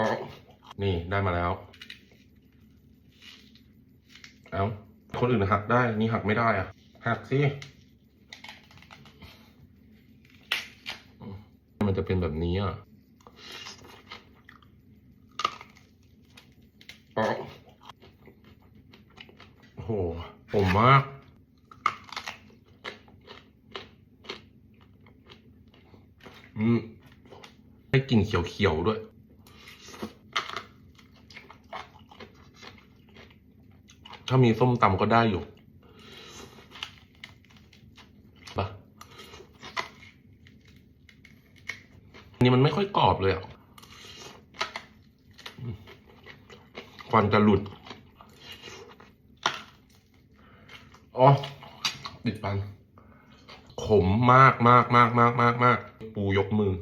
อ๋อนี่ได้มาแล้ว เอาคนอื่นหักได้ นี่หักไม่ได้อะหักสิ มันจะเป็นแบบนี้อะโอ้โหผมมากอืมได้กลิ่นเขียวๆด้วย ถ้ามีส้มตำก็ได้อยู่ปะนนี่มันไม่ค่อยกรอบเลยอะควันจะหลุด อ๋อติดฟัน ขมมากมากมากมากมากมากปูยกมือ